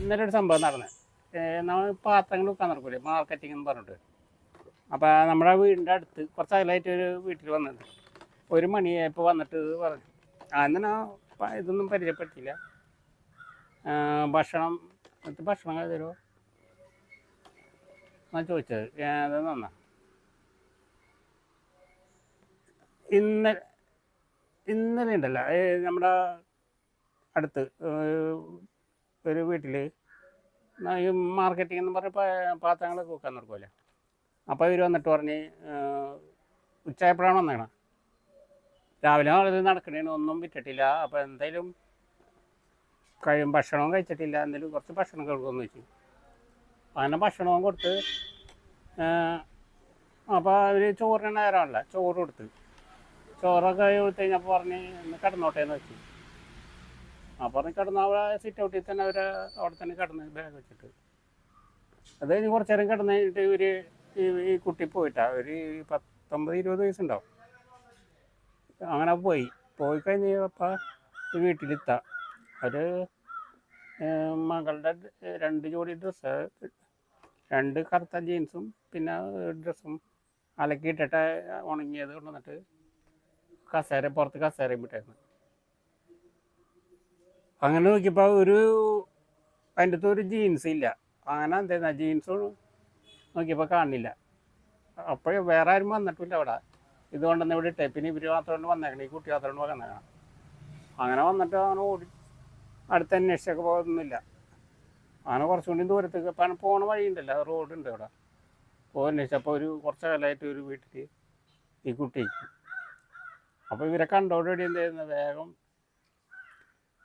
ഇന്നലെ ഒരു സംഭവം നടന്നത് നമ്മൾ പാത്രങ്ങൾ വെക്കാൻ നടക്കൂലേ? മാർക്കറ്റിംഗ് എന്ന് പറഞ്ഞിട്ട്. അപ്പോൾ നമ്മുടെ വീടിന്റെ അടുത്ത് കുറച്ച് അകലായിട്ട് ഒരു വീട്ടിൽ വന്നിട്ട് ഒരു മണിയായപ്പോൾ വന്നിട്ട് പറഞ്ഞു. ആ ഇതൊന്നും പരിചയപ്പെട്ടില്ല. ഭക്ഷണം ഭക്ഷണം തരുമോ ഞാൻ ചോദിച്ചത്. അത് നന്നാ. ഇന്നലെ ഇന്നലെ ഉണ്ടല്ലോ. നമ്മുടെ അടുത്ത് ഒരു വീട്ടിൽ ഈ മാർക്കറ്റിംഗ് എന്ന് പറഞ്ഞ പാത്രങ്ങളൊക്കെ വെക്കാൻ നടക്കുമല്ലോ അപ്പോൾ ഇവർ വന്നിട്ട് പറഞ്ഞ് ഉച്ചയായപ്പോഴാണ് വന്നേണം രാവിലെ ഇത് നടക്കണേന് ഒന്നും വിറ്റിട്ടില്ല. അപ്പോൾ എന്തായാലും കഴിയും ഭക്ഷണവും കഴിച്ചിട്ടില്ല. എന്തെങ്കിലും കുറച്ച് ഭക്ഷണം കൊടുക്കുമെന്ന് വെച്ചു അങ്ങനെ ഭക്ഷണവും കൊടുത്ത് അപ്പോൾ അവർ ചോറിന് നേരമല്ല ചോറ് കൊടുത്ത്. ചോറൊക്കെ കഴിഞ്ഞപ്പോൾ പറഞ്ഞ് കിടന്നോട്ടേന്ന് കിടന്നോട്ടെ വെച്ചു. പറഞ്ഞ് കിടന്ന് ആ സിറ്റ് ഔട്ടിൽ തന്നെ അവർ അവിടെ തന്നെ കിടന്ന് ബാഗ് വെച്ചിട്ട്. അത് കഴിഞ്ഞ് കുറച്ച് നേരം കിടന്ന് കഴിഞ്ഞിട്ട് ഇവർ ഈ ഈ കുട്ടി പോയിട്ടാ ഒരു പത്തൊമ്പത് ഇരുപത് വയസ്സുണ്ടാവും. അങ്ങനെ പോയി. പോയി കഴിഞ്ഞ് അപ്പം വീട്ടിലെത്താം. ഒരു മകളുടെ രണ്ട് ജോഡി ഡ്രസ്സ് രണ്ട് കറുത്ത ജീൻസും പിന്നെ ഡ്രസ്സും അലക്കിയിട്ടിട്ട് ഉണങ്ങിയത് കൊണ്ടുവന്നിട്ട് കസേര പുറത്ത് കസേരയും വിട്ടായിരുന്നു അങ്ങനെ നോക്കിയപ്പോൾ ഒരു അതിന്റെ അകത്ത് ഒരു ജീൻസ് ഇല്ല. അങ്ങനെ എന്താ ജീൻസ് നോക്കിയപ്പോൾ കാണില്ല. അപ്പോൾ വേറെ ആരും വന്നിട്ടില്ല അവിടെ. ഇതുകൊണ്ടെന്ന് ഇവിടെ ഇട്ടേ. പിന്നെ ഇവർ മാത്രം വന്നേക്കണം. ഈ കുട്ടി മാത്രം വന്നേക്കണം. അങ്ങനെ വന്നിട്ട് അങ്ങനെ ഓടി. അടുത്ത് അന്വേഷിച്ചൊക്കെ പോകുന്നില്ല അങ്ങനെ കുറച്ചുകൂടി ദൂരത്തേക്ക് ഇപ്പം പോണ വഴിയുണ്ടല്ലോ. റോഡ് ഉണ്ട് അവിടെ. പോയി അന്വേഷിച്ചപ്പോൾ ഒരു കുറച്ച് കാലമായിട്ട് ഒരു വീട്ടിൽ ഈ കുട്ടി. അപ്പോൾ ഇവരെ കണ്ടോടെ എന്ത് ചെയ്യുന്നത് വേഗം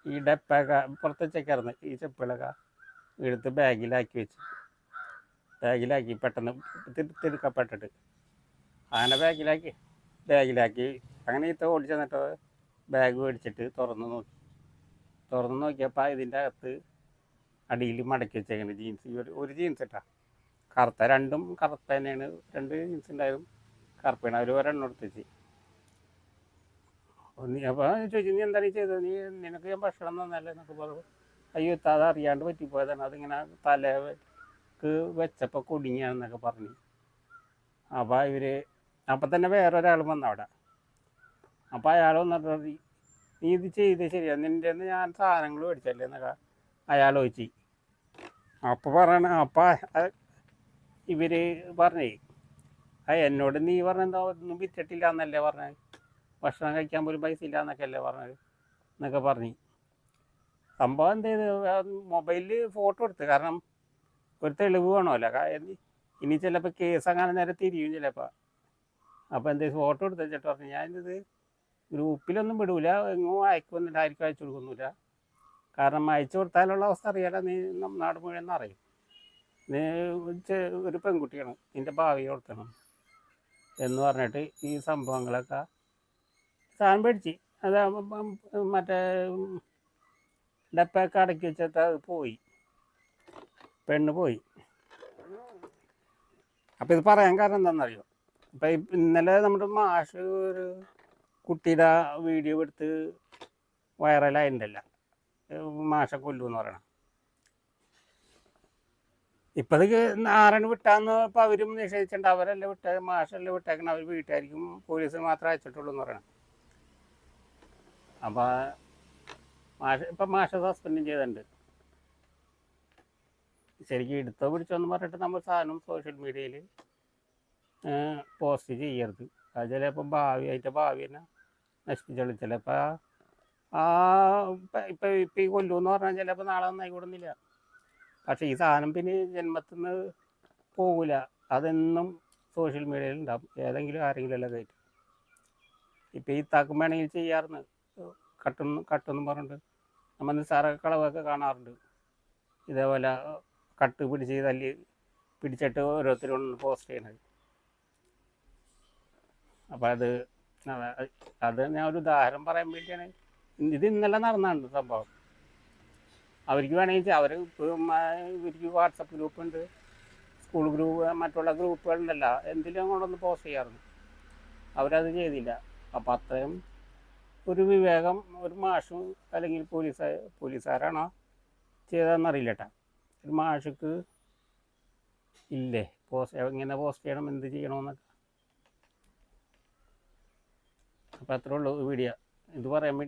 ഈ ഡപ്പക പുറത്ത് വെച്ചേക്കായിരുന്നു ഈ ചെപ്പുകളൊക്കെ എടുത്ത് ബാഗിലാക്കി വെച്ച്. ബാഗിലാക്കി പെട്ടെന്ന് തിരി- തിരുക്കപ്പെട്ടിട്ട് അങ്ങനെ ബാഗിലാക്കി ബാഗിലാക്കി. അങ്ങനെ ഇത്ത ഓടിച്ചു ചെന്നിട്ട് ബാഗ് മേടിച്ചിട്ട് തുറന്ന് നോക്കി. തുറന്ന് നോക്കിയപ്പോൾ ഇതിന്റെ അകത്ത് അടിയിൽ മടക്കി വെച്ചേക്കുന്നത് ജീൻസ്. ഒരു ജീൻസ് ഇട്ടാ. കറുത്ത രണ്ടും കറുത്ത തന്നെയാണ്. രണ്ട് ജീൻസ് ഉണ്ടായാലും കറുപ്പാണ്. അവർ ഒരെണ്ണം എടുത്ത് വെച്ച്. നീ അപ്പോൾ ചോദിച്ചു നീ എന്താണ് ചെയ്തത് നീ നിനക്ക് ഞാൻ ഭക്ഷണം തന്നല്ലേ? എന്നൊക്കെ പറഞ്ഞു. അയ്യോ അത് അറിയാണ്ട് പറ്റിപ്പോയതാണ്. അതിങ്ങനെ തലക്ക് വെച്ചപ്പോൾ കുടുങ്ങിയാണെന്നൊക്കെ പറഞ്ഞു. അപ്പോൾ ഇവർ അപ്പം തന്നെ വേറൊരാൾ വന്നു അവിടെ. അപ്പോൾ അയാൾ വന്നിട്ട് നീ ഇത് ചെയ്ത് ശരിയാ. നിന്റെ ഞാൻ സാധനങ്ങൾ മേടിച്ചല്ലേ? എന്നൊക്കെ അയാൾ ചോദിച്ചു. അപ്പോൾ പറയണ അപ്പം ഇവർ പറഞ്ഞേ ആ എന്നോട് നീ പറഞ്ഞെന്താ ഒന്നും വിറ്റിട്ടില്ല എന്നല്ലേ പറഞ്ഞത് ഭക്ഷണം കഴിക്കാൻ പോലും പൈസ ഇല്ല എന്നൊക്കെ അല്ലേ പറഞ്ഞത്? എന്നൊക്കെ പറഞ്ഞു. സംഭവം എന്ത് ചെയ്ത്? മൊബൈലിൽ ഫോട്ടോ എടുത്ത്. കാരണം ഒരു തെളിവ് വേണമല്ലോ. ഇനി ചിലപ്പോൾ കേസ് അങ്ങനെ നേരെ തിരിയും ചിലപ്പോൾ അപ്പോൾ എന്ത് ഫോട്ടോ എടുത്ത് വെച്ചിട്ട് പറഞ്ഞു ഞാനിത് ഗ്രൂപ്പിലൊന്നും വിടൂല. എങ്ങും അയക്കുന്നില്ല ആയിരിക്കും അയച്ചു കൊടുക്കുന്നില്ല. കാരണം അയച്ചു കൊടുത്താലുള്ള അവസ്ഥ അറിയാലോ നീ നം- നാട് മുഴുവൻ അറിയും. നീ ഒരു പെൺകുട്ടിയാണ്. നിന്റെ ഭാവി കൊടുത്തണം എന്ന് പറഞ്ഞിട്ട് ഈ സംഭവങ്ങളൊക്കെ സാധനം പേടിച്ച് അത് മറ്റേ ഡപ്പൊക്കെ അടക്കി വെച്ചിട്ട് അത് പോയി. പെണ്ണ് പോയി. അപ്പം ഇത് പറയാൻ കാരണം എന്താണെന്നറിയോ അപ്പം ഇന്നലെ നമ്മുടെ മാഷ് ഒരു കുട്ടിയുടെ വീഡിയോ എടുത്ത് വൈറലായിട്ടുണ്ടല്ല കൊല്ലു എന്ന് പറയണം. ഇപ്പം അത് ആരാണ് വിട്ടാന്ന് ഇപ്പം അവരും നിഷേധിച്ചിട്ടുണ്ട്. അവരല്ല വിട്ട മാഷല്ല വിട്ടേക്കണം അവർ വീട്ടായിരിക്കും പോലീസ് മാത്രമേ അയച്ചിട്ടുള്ളൂ എന്ന് പറയണം. അപ്പം മാഷ ഇപ്പം മാഷ സസ്പെൻഡ് ചെയ്തിട്ടുണ്ട്. ശരിക്കും എടുത്തോ പിടിച്ചോ എന്ന് പറഞ്ഞിട്ട് നമ്മൾ സാധനം സോഷ്യൽ മീഡിയയിൽ പോസ്റ്റ് ചെയ്യരുത്. അത് ചിലപ്പോൾ ഭാവി അതിന്റെ ഭാവി തന്നെ നശിപ്പിച്ചോളും. ചിലപ്പോൾ ആ ഇപ്പം ഇപ്പം ഈ കൊല്ലൂന്ന് പറഞ്ഞാൽ ചിലപ്പോൾ നാളെ നന്നായി കൂടുന്നില്ല. പക്ഷേ ഈ സാധനം പിന്നെ ജന്മത്തിൽ നിന്ന് പോകില്ല അതെന്നും സോഷ്യൽ മീഡിയയിൽ ഉണ്ടാവും. ഏതെങ്കിലും ആരെങ്കിലും എല്ലാം കയറ്റും ഇപ്പം ഈ താക്കും വേണമെങ്കിൽ ചെയ്യാറുണ്ട് കട്ടെന്ന് കട്ടെന്നും പറഞ്ഞിട്ട് നമ്മൾ നിസ്സാര കളവൊക്കെ കാണാറുണ്ട്. ഇതേപോലെ കട്ട് പിടിച്ച് തല്ലി പിടിച്ചിട്ട് ഓരോരുത്തരും പോസ്റ്റ് ചെയ്യണത് അപ്പോൾ അത് അത- ഞാൻ ഒരു ഉദാഹരണം പറയാൻ വേണ്ടിയാണ്. ഇത് ഇന്നലെ നടന്നാണ് സംഭവം. അവർക്ക് വേണമെങ്കിൽ അവർ ഇവർക്ക് വാട്സപ്പ് ഗ്രൂപ്പ് ഉണ്ട് സ്കൂൾ ഗ്രൂപ്പ് മറ്റുള്ള ഗ്രൂപ്പുകളുണ്ടല്ലോ. എന്തിലും കൊണ്ടൊന്ന് പോസ്റ്റ് ചെയ്യാറുണ്ട്. അവരത് ചെയ്തില്ല. അപ്പം അത്രയും ഒരു വിവേകം ഒരു മാഷും അല്ലെങ്കിൽ പോലീസ് പോലീസുകാരാണോ ചെയ്തതെന്നറിയില്ല കേട്ടാ ഒരു മാഷക്ക് ഇല്ലേ? പോസ്റ്റ് എങ്ങനെ പോസ്റ്റ് ചെയ്യണം എന്ത് ചെയ്യണമെന്നൊക്കെ. അപ്പം അത്രേ ഉള്ളൂ വീഡിയോ. ഇത് പറയാൻ വേണ്ടി